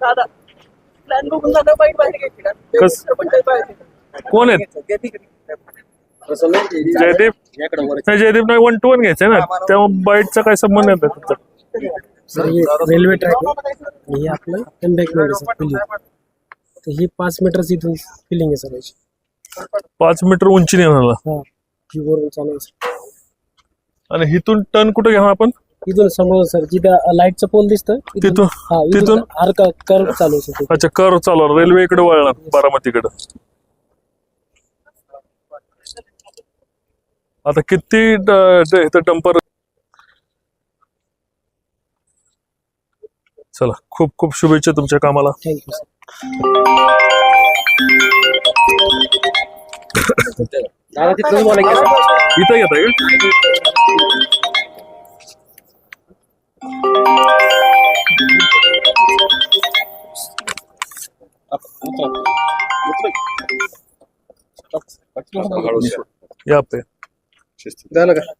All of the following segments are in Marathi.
दादा प्लॅन बघून दादा बाईक बाहेर घ्यायची का? कस- पंचायत बाहेर घ्यायची. कोण आहेत? जयदीप? नाही जयदीप नाही वन टू वन घ्यायचंय ना? त्यामुळे बाईटचा काय संबंध नाही त्याचा? सर हे रेल्वे ट्रॅक आहे. आणि हे आपलं एम्बॅकमेंट आहे सर फिलिंग तर ही पाच मीटरची इथून फिलिंग आहे सर याची. पाच मीटर उंची नेणार हा ही वरून चालू आहे सर. आणि इथून टर्न कुठे घेणार आपण? इथून समोर सर जिथं लाईटचं पोल दिसतं तिथून? हा तिथून? इथून कर्व चालू आहे सर अच्छा कर चालवणार रेल्वे इकडे वळणार बारामतीकडे. आता किती ड- ड- इथं डंपर चला खूप खूप शुभेच्छा तुमच्या कामाला. थँक्यू सर इथं घेता का या पे. झालं का?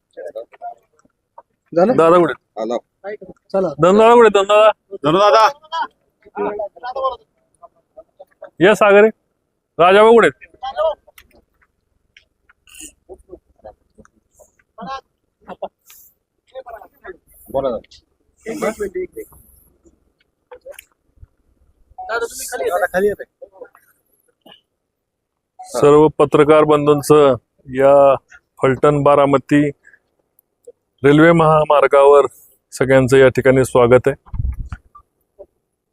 झालं दादा कुठे? चला. दादा कुठे? दादा दादा या सागरे. राजाभाऊ कुठे? आहेत? दादा तुम्ही खाली येताय. सर्व पत्रकार बंधूंचं या फलटण बारामती रेल्वे महामार्गावर सगळ्यांचं या ठिकाणी स्वागत आहे.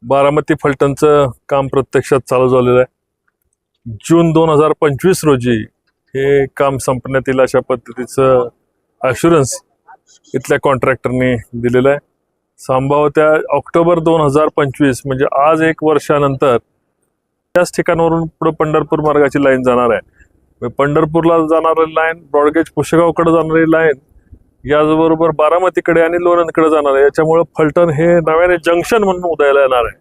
बारामती फलटणचं काम प्रत्यक्षात चालू झालेलं आहे. जून दोन हजार पंचवीस रोजी हे काम संपण्यात येईल अशा पद्धतीचं अशुरन्स इथल्या कॉन्ट्रॅक्टरने दिलेलं आहे. संभाव्यतः ऑक्टोबर दोन हजार पंचवीस म्हणजे आज एक वर्षानंतर त्याच ठिकाणावरून पुढे पंढरपूर मार्गाची लाईन जाणार आहे. पंढरपूरला जाणारी लाईन ब्रॉडगेज पुशेगावकडे जाणारी लाईन याचबरोबर बारामतीकडे आणि लोणंदकडे जाणार आहे. याच्यामुळे फलटण हे नव्याने जंक्शन म्हणून उदयाला येणार आहे.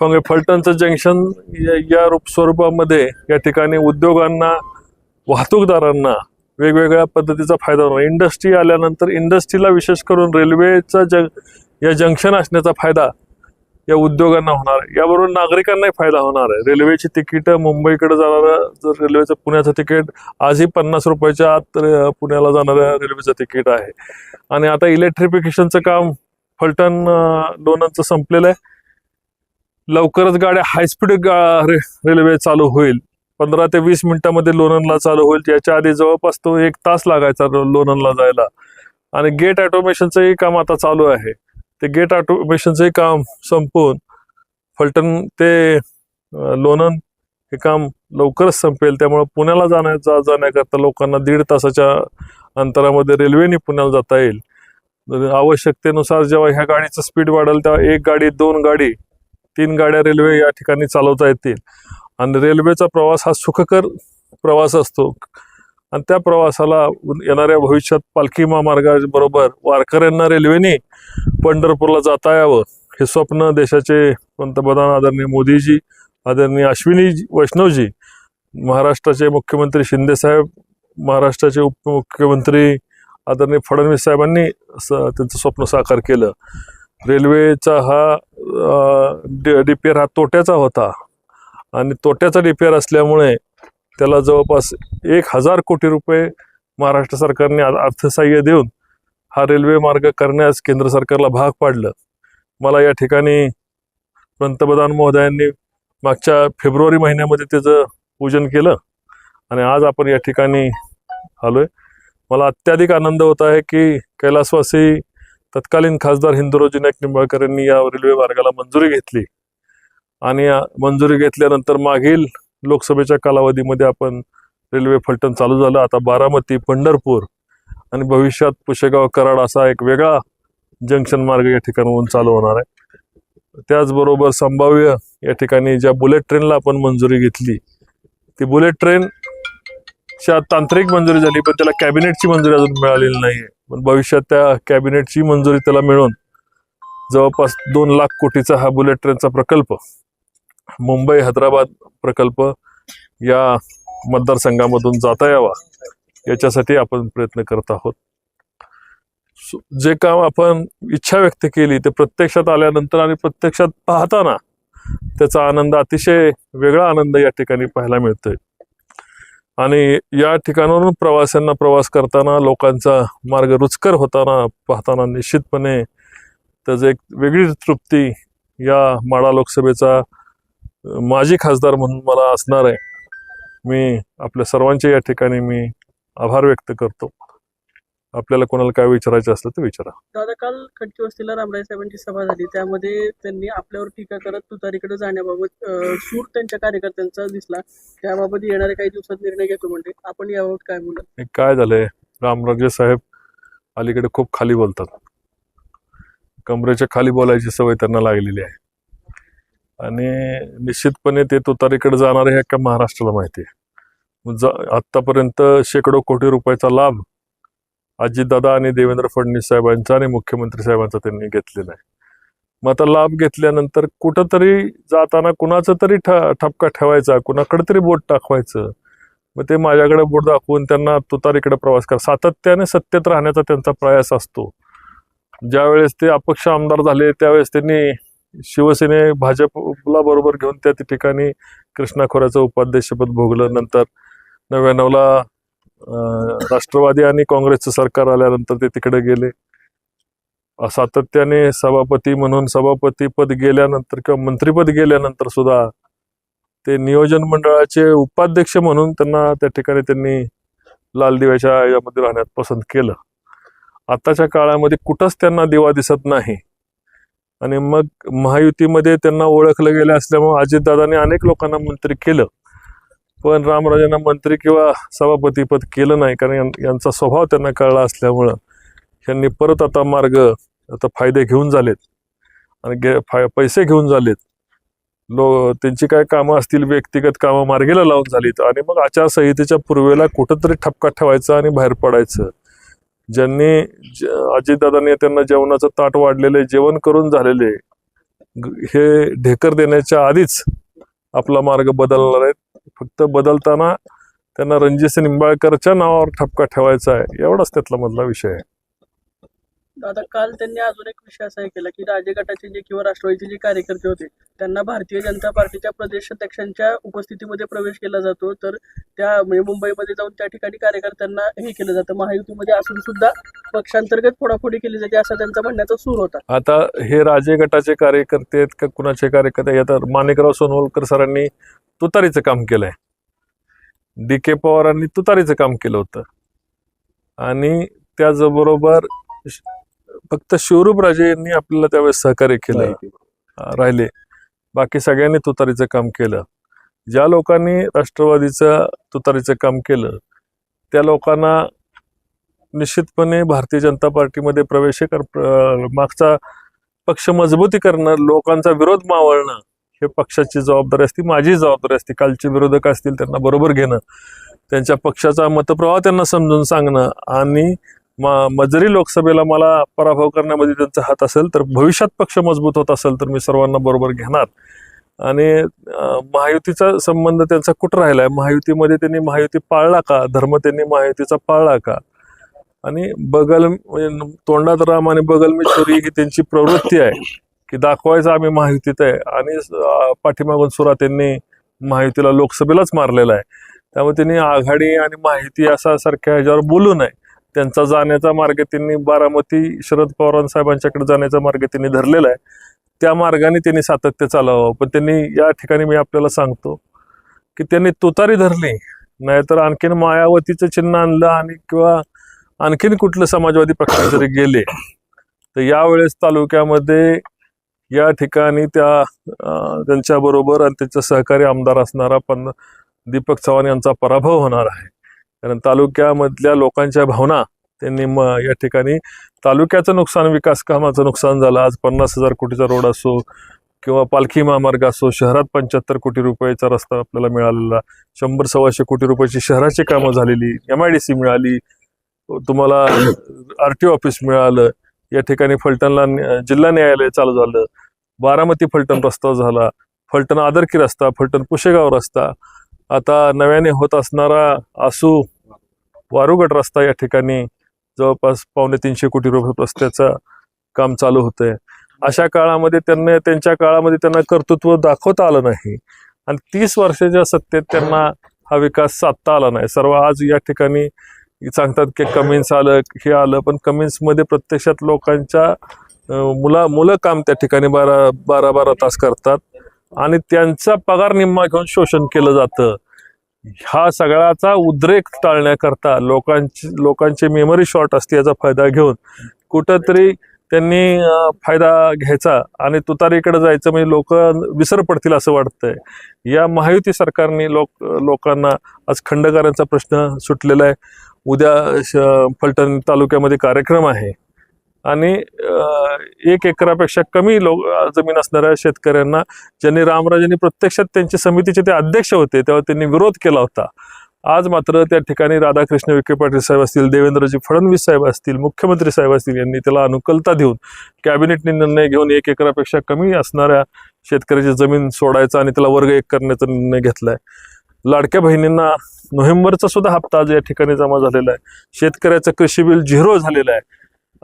मग हे फलटणचं जंक्शन या- या रूप स्वरूपामध्ये या ठिकाणी उद्योगांना वाहतूकदारांना वेगवेगळ्या पद्धतीचा फायदा होणार. इंडस्ट्री आल्यानंतर इंडस्ट्रीला विशेष करून रेल्वेचा जंग या जंक्शन असण्याचा फायदा या उद्योगांना होणार आहे. याबरोबर नागरिकांनाही फायदा होणार आहे. रेल्वेची तिकीटं मुंबईकडे जाणारं जर रेल्वेचं पुण्याचं तिकीट आजही पन्नास रुपयाच्या आत पुण्याला जाणाऱ्या रेल्वेचं तिकीट आहे. आणि आता इलेक्ट्रिफिकेशनचं काम फलटण अं, संपलेलं आहे. लवकरच गाड्या हायस्पीड गा रे रेल्वे चालू होईल. पंधरा ते वीस मिनिटामध्ये लोणंदला चालू होईल. याच्या आधी जवळपास तो एक तास लागायचा लो- लोणंदला जायला. आणि गेट ऑटोमेशनचंही काम आता चालू आहे. ते गेट ऑटोमेशनचंही काम संपवून फलटण ते लोणन लोणंद हे काम लवकरच संपेल. त्यामुळे पुण्याला जाण्याचा जाण्याकरता लोकांना दीड तासाच्या अंतरामध्ये रेल्वेने पुण्याला जाता येईल. आवश्यकतेनुसार जेव्हा ह्या गाडीचं स्पीड वाढेल तेव्हा एक गाडी दोन गाडी तीन गाड्या रेल्वे या ठिकाणी चालवता येतील. आणि रेल्वेचा प्रवास हा सुखकर प्रवास असतो. आणि त्या प्रवासाला येणाऱ्या भविष्यात पालखी महामार्गाबरोबर वारकऱ्यांना रेल्वेने पंढरपूरला जाता यावं हे स्वप्न देशाचे पंतप्रधान आदरणीय मोदीजी आदरणीय अश्विनी वैष्णवजी महाराष्ट्राचे मुख्यमंत्री शिंदेसाहेब महाराष्ट्राचे उपमुख्यमंत्री आदरणीय फडणवीस साहेबांनी त्यांचं स्वप्न साकार केलं. रेल्वेचा हा डी हा तोट्याचा होता. आणि तोट्याचा डी असल्यामुळे त्याला जवळपास एक हजार कोटी रुपये महाराष्ट्र सरकारने अर्थसहाय्य देऊन हा रेल्वे मार्ग करण्यास केंद्र सरकारला भाग पाडलं. मला या ठिकाणी पंतप्रधान महोदयांनी मागच्या फेब्रुवारी महिन्यामध्ये त्याचं पूजन केलं आणि आज आपण या ठिकाणी आलोय. मला अत्याधिक आनंद होत आहे की कैलासवासी तत्कालीन खासदार हिंदुरोजी नाईक निंबाळकर यांनी या रेल्वे मार्गाला मंजुरी घेतली. आणि मंजुरी घेतल्यानंतर मागील लोकसभेच्या कालावधीमध्ये आपण रेल्वे फलटण चालू झालं. आता बारामती पंढरपूर आणि भविष्यात पुशेगाव कराड असा एक वेगळा जंक्शन मार्ग या ठिकाणाहून चालू होणार आहे. त्याचबरोबर संभाव्य या ठिकाणी ज्या बुलेट ट्रेनला आपण मंजुरी घेतली ती बुलेट ट्रेनच्या तांत्रिक मंजुरी झाली पण त्याला कॅबिनेटची मंजुरी अजून मिळालेली नाहीये. पण भविष्यात त्या कॅबिनेटची मंजुरी त्याला मिळून जवळपास दोन लाख कोटीचा हा बुलेट ट्रेनचा प्रकल्प मुंबई हैदराबाद प्रकल्प या मतदारसंघामधून जाता यावा याच्यासाठी आपण प्रयत्न करत आहोत. जे काम आपण इच्छा व्यक्त केली ते प्रत्यक्षात आल्यानंतर आणि प्रत्यक्षात पाहताना त्याचा आनंद अतिशय वेगळा आनंद या ठिकाणी पाहायला मिळतोय. आणि या ठिकाणावरून प्रवाशांना प्रवास करताना लोकांचा मार्ग रुचकर होताना पाहताना निश्चितपणे त्याचं एक वेगळी तृप्ती या माडा लोकसभेचा माजी खासदार म्हणून मला असणार आहे. मी आपल्या सर्वांचे या ठिकाणी मी आभार व्यक्त करतो. आपल्याला कोणाला काय विचारायचं असलं तर विचारा. दादा काल खडकी वस्तीला रामराय साहेबांची सभा झाली. त्यामध्ये त्यांनी आपल्यावर टीका करत तुतारीकडे जाण्याबाबत सूर त्यांच्या कार्यकर्त्यांचा दिसला. त्याबाबत येणाऱ्या काही दिवसात निर्णय घेतो म्हणजे आपण याबाबत काय बोला हे काय झालंय? रामराजे साहेब अलीकडे खूप खाली बोलतात. कमरेच्या खाली बोलायची सवय त्यांना लागलेली आहे. आणि निश्चितपणे ते तुतारीकडे जाणार हे अख्ख्या महाराष्ट्राला माहिती आहे. ज आत्तापर्यंत शेकडो कोटी रुपयाचा लाभ अजितदादा आणि देवेंद्र फडणवीस साहेबांचा आणि मुख्यमंत्री साहेबांचा त्यांनी घेतलेला आहे. मग आता लाभ घेतल्यानंतर कुठंतरी जाताना कुणाचं तरी ठ ठपका ठेवायचा कुणाकडे तरी बोट टाकवायचं. मग ते माझ्याकडे बोट दाखवून त्यांना तुतारीकडे प्रवास करा. सातत्याने सत्तेत राहण्याचा त्यांचा प्रयास असतो. ज्यावेळेस ते अपक्ष आमदार झाले त्यावेळेस त्यांनी शिवसेने भाजपला बरोबर घेऊन त्या ठिकाणी कृष्णा खोऱ्याचं उपाध्यक्षपद भोगलं. नंतर नव्याण्णवला अं, राष्ट्रवादी आणि काँग्रेसचं सरकार आल्यानंतर ते तिकडे गेले. सातत्याने सभापती म्हणून सभापती पद गेल्यानंतर किंवा मंत्रीपद गेल्यानंतर सुद्धा ते नियोजन मंडळाचे उपाध्यक्ष म्हणून त्यांना त्या ठिकाणी त्यांनी लाल दिव्याच्या यामध्ये राहण्यात पसंत केलं. आताच्या काळामध्ये कुठंच त्यांना दिवा दिसत नाही. आणि मग महायुतीमध्ये त्यांना ओळखलं गेलं असल्यामुळे अजितदादांनी अनेक लोकांना मंत्री केलं. पण रामराजांना मंत्री किंवा सभापतीपद केलं नाही कारण यांचा स्वभाव त्यांना कळला असल्यामुळं यांनी परत आता मार्ग आता फायदे घेऊन झालेत. आणि गे फाय पैसे घेऊन झालेत. लो त्यांची काय कामं असतील व्यक्तिगत कामं मार्गेला लावून झालीत. आणि मग आचारसंहितेच्या पूर्वेला कुठंतरी ठपका ठेवायचा आणि बाहेर पडायचं. ज्यांनी ज- अजितदादांनी त्यांना जेवणाचं ताट वाढलेले जेवण करून झालेले हे ढेकर देण्याच्या आधीच आपला मार्ग बदलणार आहे फक्त बदलताना त्यांना रणजितसिंह निंबाळकरच्या नावावर ठपका ठेवायचा आहे. एवढाच त्यातला मधला विषय आहे. दादा काल त्यांनी अजून एक विषय असा केला की राजे गटाचे जे किंवा राष्ट्रवादीचे जे कार्यकर्ते होते त्यांना भारतीय जनता पार्टीच्या प्रदेश अध्यक्षांच्या उपस्थितीमध्ये प्रवेश केला जातो. तर त्या म्हणजे मुंबईमध्ये जाऊन त्या ठिकाणी कार्यकर्त्यांना हे केलं जातं. महायुतीमध्ये असून सुद्धा पक्षांतर्गत फोडाफोडी केली जाते असा त्यांचा म्हणण्याचा सूर होता. आता हे राजे गटाचे कार्यकर्ते आहेत का कुणाचे कार्यकर्ते आहेत? माणिकराव सोनवलकर सरांनी तुतारीचं काम केलंय. डी के पवारांनी तुतारीचं काम केलं होतं. आणि त्याचबरोबर फक्त शिवरूप राजे यांनी आपल्याला त्यावेळेस सहकार्य केलं. राहिले. बाकी सगळ्यांनी तुतारीचं काम केलं. ज्या लोकांनी राष्ट्रवादीचं तुतारीचं काम केलं त्या लोकांना निश्चितपणे भारतीय जनता पार्टीमध्ये प्रवेश हे कर मागचा पक्ष मजबूती करणं लोकांचा विरोध मावळणं हे पक्षाची जबाबदारी असते माझी जबाबदारी असते. कालचे विरोधक असतील त्यांना बरोबर घेणं त्यांच्या पक्षाचा मतप्रवाह त्यांना समजून सांगणं आणि म मजरी लोकसभेला मला पराभव करण्यामध्ये त्यांचा हात असेल तर भविष्यात पक्ष मजबूत होत असेल तर मी सर्वांना बरोबर घेणार. आणि महायुतीचा संबंध त्यांचा कुठं राहिला आहे महायुतीमध्ये त्यांनी महायुती पाळला का? धर्म त्यांनी महायुतीचा पाळला का? आणि बगल म्हणजे तोंडात राम आणि बगल मी चोरी ही त्यांची प्रवृत्ती आहे की दाखवायचं आम्ही महायुतीत आहे. आणि पाठीमागून सुरा त्यांनी महायुतीला लोकसभेलाच मारलेला आहे. त्यामुळे त्यांनी आघाडी आणि माहिती असा सारख्या ह्याच्यावर बोलू नये. त्यांचा जाण्याचा मार्ग त्यांनी बारामती शरद पवार साहेबांच्याकडे जाण्याचा मार्ग त्यांनी धरलेला आहे. त्या मार्गाने त्यांनी सातत्य चालावं पण त्यांनी या ठिकाणी मी आपल्याला सांगतो की त्यांनी तुतारी धरली. नाहीतर आणखीन मायावतीचं चिन्ह आणलं आणि किंवा आणखीन कुठलं समाजवादी पक्षात जरी गेले तर यावेळेस तालुक्यामध्ये या ठिकाणी त्या त्यांच्याबरोबर आणि त्यांचा सहकारी आमदार असणारा पण दीपक चव्हाण यांचा पराभव होणार आहे. कारण तालुक्यामधल्या लोकांच्या भावना त्यांनी मग या ठिकाणी तालुक्याचं नुकसान विकास कामाचं नुकसान झालं. आज पन्नास हजार कोटीचा रोड असो किंवा पालखी महामार्ग असो शहरात पंच्याहत्तर कोटी रुपयाचा रस्ता आपल्याला मिळालेला. शंभर सव्वाशे कोटी रुपयाची शहराची कामं झालेली एम आय डी सी मिळाली. तुम्हाला आर टी ओ ऑफिस मिळालं. या ठिकाणी फलटणला जिल्हा न्यायालय चालू झालं. बारामती फलटण रस्ता झाला. फलटण आदरकी रस्ता फलटण पुशेगाव रस्ता. आता नव्याने होत असणारा आसू वारुगड रस्ता या ठिकाणी जवळपास पावणे तीनशे कोटी रुपये रस्त्याचं काम चालू होतंय. अशा काळामध्ये त्यांना त्यांच्या काळामध्ये त्यांना कर्तृत्व दाखवता आलं नाही. आणि तीस वर्षाच्या सत्तेत त्यांना हा विकास साधता आला नाही. सर्व आज या ठिकाणी सांगतात की कमिन्स आलं हे आलं पण कमिन्समध्ये प्रत्यक्षात लोकांच्या मुला मुलं काम त्या ठिकाणी बारा बारा बारा तास करतात. आणि त्यांचा पगार निम्मा घेऊन शोषण केलं जातं. हा सगळ्याचा उद्रेक टाळण्याकरता लोकांची लोकांची मेमरी शॉर्ट असते याचा फायदा घेऊन कुठंतरी त्यांनी फायदा घ्यायचा आणि तुतारीकडे जायचं म्हणजे लोक विसर पडतील असं वाटतंय. या महायुती सरकारने लोक लोकांना आज खंडकारांचा प्रश्न सुटलेला आहे. उद्या श- फलटण तालुक्यामध्ये कार्यक्रम आहे. आणि एक एकरापेक्षा कमी लोक जमीन असणाऱ्या शेतकऱ्यांना ज्यांनी रामराजांनी प्रत्यक्षात त्यांच्या समितीचे ते अध्यक्ष होते तेव्हा त्यांनी विरोध केला होता. आज मात्र त्या ठिकाणी राधाकृष्ण विखे पाटील साहेब असतील देवेंद्रजी फडणवीस साहेब असतील मुख्यमंत्री साहेब असतील यांनी त्याला अनुकूलता देऊन कॅबिनेटने निर्णय घेऊन एक एकरापेक्षा कमी असणाऱ्या शेतकऱ्याची जमीन सोडायचा आणि त्याला वर्ग एक करण्याचा निर्णय घेतलाय. लाडक्या बहिणींना नोव्हेंबरचा सुद्धा हप्ता आज या ठिकाणी जमा झालेला आहे. शेतकऱ्याचं कृषी बिल झिरो झालेलं आहे.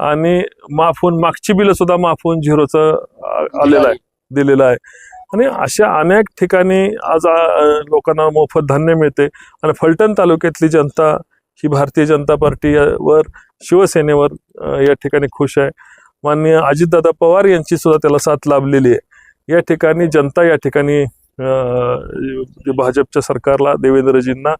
आणि माफून मागची बिलं सुद्धा माफून झिरोचं आलेलं आहे दिलेलं आहे. आणि अशा अनेक ठिकाणी आज लोकांना मोफत धान्य मिळते. आणि फलटण तालुक्यातली जनता ही भारतीय जनता पार्टीवर शिवसेनेवर या ठिकाणी खुश आहे. माननीय अजितदादा पवार यांची सुद्धा त्याला साथ लाभलेली आहे. या ठिकाणी जनता या ठिकाणी भाजपच्या सरकारला देवेंद्रजींना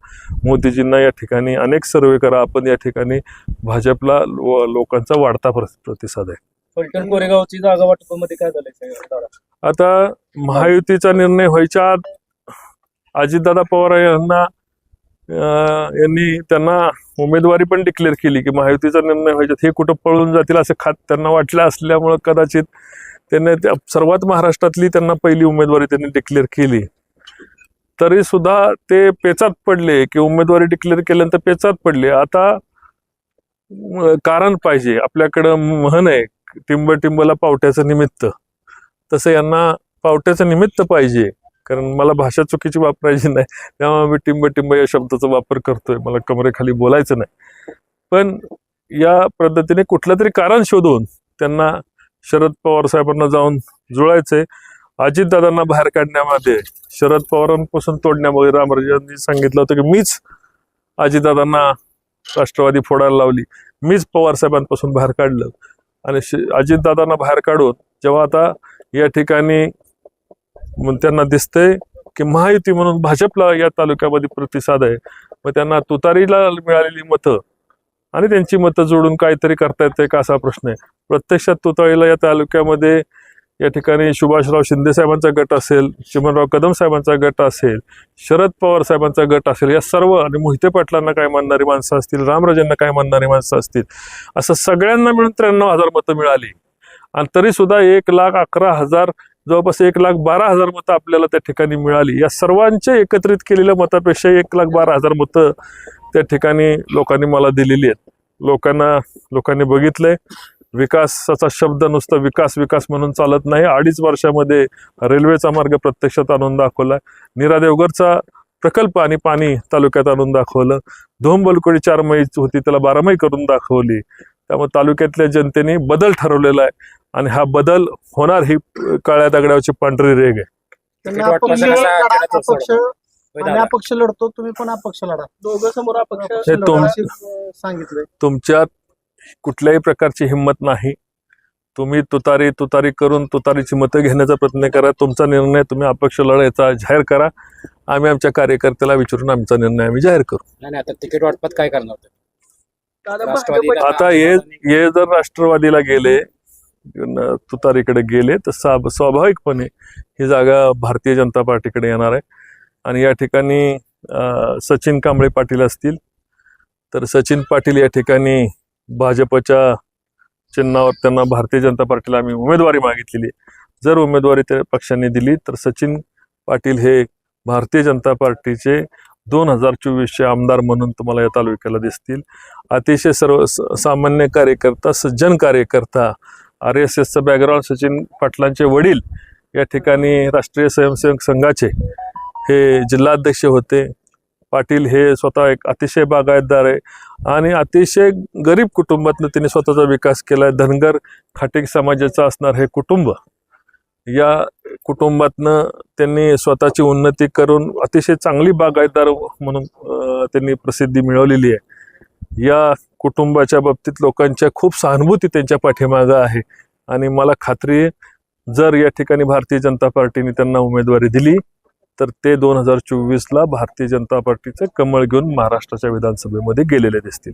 मोदीजींना या ठिकाणी अनेक सर्वे करा. आपण या ठिकाणी भाजपला लो- लोकांचा वाढता प्र- प्रतिसाद आहे. फलटण कोरेगावची जागा वाटपामध्ये काय दादा? आता महायुतीचा निर्णय व्हायच्या आत अजितदादा पवार यांना यांनी त्यांना उमेदवारी पण डिक्लेअर केली की महायुतीचा निर्णय व्हायच्यात. हे कुठं पळून जातील असं खात त्यांना वाटलं असल्यामुळं कदाचित त्यांनी त्या सर्वात महाराष्ट्रातली त्यांना पहिली उमेदवारी त्यांनी डिक्लेअर केली. तरी सुद्धा ते पेचात पडले की उमेदवारी डिक्लेअर केल्यानंतर पेचात पडले. आता कारण पाहिजे. आपल्याकडं म्हण आहे टिंब टिंबला पावट्याचं निमित्त. तसं यांना पावट्याचं निमित्त पाहिजे. कारण मला भाषा चुकीची वापरायची नाही. त्यामुळे मी टिंब टिंब या शब्दाचा वापर करतोय. मला कमरेखाली बोलायचं नाही. पण या पद्धतीने कुठलं तरी कारण शोधून त्यांना शरद पवार साहेबांना जाऊन जुळायचंय अजितदादांना बाहेर काढण्यामध्ये शरद पवारांपासून तोडण्यामध्ये रामराजांनी सांगितलं होतं की मीच अजितदादांना राष्ट्रवादी फोडायला लावली. मीच पवार साहेबांपासून बाहेर काढलं. आणि श- अजितदादांना बाहेर काढून जेव्हा आता या ठिकाणी त्यांना दिसतंय की महायुती म्हणून भाजपला या तालुक्यामध्ये प्रतिसाद आहे. मग त्यांना तुतारीला मिळालेली मतं आणि त्यांची मतं जोडून काहीतरी करता येते का असा प्रश्न आहे. प्रत्यक्षात तुतारीला या तालुक्यामध्ये या ठिकाणी सुभाषराव शिंदे साहेबांचा गट असेल चिमनराव कदम साहेबांचा गट असेल शरद पवार साहेबांचा गट असेल या सर्व आणि मोहिते पाटलांना काय मानणारी माणसं असतील रामराजांना काय मानणारी माणसं असतील असं सगळ्यांना मिळून त्र्याण्णव हजार मतं मिळाली. आणि तरी सुद्धा एक लाख अकरा हजार जवळपास एक लाख बारा हजार मतं आपल्याला त्या ठिकाणी मिळाली. या सर्वांचे एकत्रित केलेल्या मतापेक्षा एक लाख बारा हजार मतं त्या ठिकाणी लोकांनी मला दिलेली आहेत. लोकांना लोकांनी बघितलंय. विकासाचा शब्द नुसता विकास विकास म्हणून चालत नाही. अडीच वर्षामध्ये रेल्वेचा मार्ग प्रत्यक्षात आणून दाखवला. नीरा देवगरचा प्रकल्प आणि पाणी तालुक्यात आणून दाखवलं. धोंबलकोडी चार मै होती त्याला बारामई करून दाखवली. त्यामुळे तालुक्यातल्या जनतेने बदल ठरवलेला आहे. आणि हा बदल होणार ही काळ्या दगडावरची पांढरी रेग आहे. आम्ही. अपक्ष लढतो तुम्ही पण अपक्ष लढा. दोघं समोर अपक्ष हे लढा तुम- अशी, अं, सांगितलंय. तुमच्यात कुठल्याही प्रकारची हिंमत नाही. तुम्ही तुतारी तुतारी करून तुतारीची मतं घेण्याचा प्रयत्न करा. तुमचा निर्णय तुम्ही अपक्ष लढायचा जाहीर करा. आम्ही आमच्या कार्यकर्त्याला विचारून आमचा निर्णय आम्ही जाहीर करू. नाही नाही, आता तिकीट वाटपात काय करणार होते दादा राष्ट्रवादी भाजपच्या- आता हे हे जर राष्ट्रवादीला गेले न- तुतारीकडे गेले तर स्वाभाविकपणे ही जागा भारतीय जनता पार्टीकडे येणार आहे. आणि या ठिकाणी सचिन कांबळे पाटील असतील. तर सचिन पाटील या ठिकाणी भाजपच्या चिन्हावर त्यांना भारतीय जनता पार्टीला आम्ही उमेदवारी मागितलेली जर उमेदवारी त्या पक्षांनी दिली तर सचिन पाटील हे भारतीय जनता पार्टीचे दोन हजार चोवीसचे आमदार म्हणून तुम्हाला या तालुक्याला दिसतील. अतिशय सर्व स- सामान्य कार्यकर्ता सज्जन कार्यकर्ता आर एस एसचं बॅकग्राऊंड सचिन पाटलांचे वडील या ठिकाणी राष्ट्रीय स्वयंसेवक संघाचे हे जिल्हाध्यक्ष होते. पाटील हे स्वतः एक अतिशय बागायतदार आहे. आणि अतिशय गरीब कुटुंबातनं त्यांनी स्वतःचा विकास केला आहे. धनगर खाटिक समाजाचं असणार हे कुटुंब. या कुटुंबातनं त्यांनी स्वतःची उन्नती करून अतिशय चांगली बागायतदार म्हणून त्यांनी प्रसिद्धी मिळवलेली आहे. या कुटुंबाच्या बाबतीत लोकांच्या खूप सहानुभूती त्यांच्या पाठीमागं आहे. आणि मला खात्री आहे जर या ठिकाणी भारतीय जनता पार्टीने त्यांना उमेदवारी दिली तर ते दोन हजार चोवीसला भारतीय जनता पार्टीचं कमळ घेऊन महाराष्ट्राच्या विधानसभेमध्ये गेलेले दिसतील.